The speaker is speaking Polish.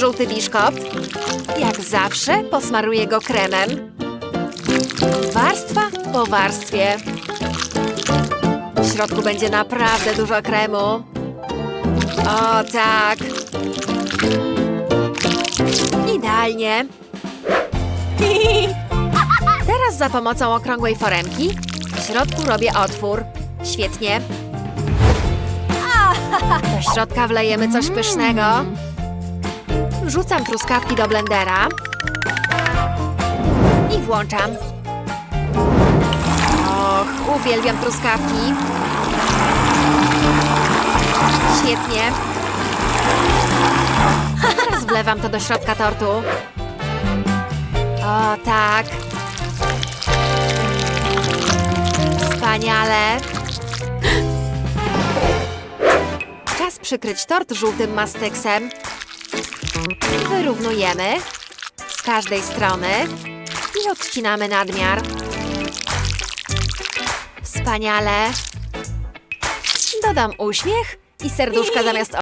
żółty biszkopt. Jak zawsze posmaruję go kremem. Warstwa po warstwie. W środku będzie naprawdę dużo kremu. O tak. Idealnie. Teraz za pomocą okrągłej foremki w środku robię otwór. Świetnie. Do środka wlejemy coś pysznego. Wrzucam truskawki do blendera. I włączam. Och, uwielbiam truskawki. Świetnie. Teraz wlewam to do środka tortu. O, tak. Wspaniale. Czas przykryć tort żółtym mastyksem. Wyrównujemy z każdej strony i odcinamy nadmiar. Wspaniale. Dodam uśmiech i serduszka zamiast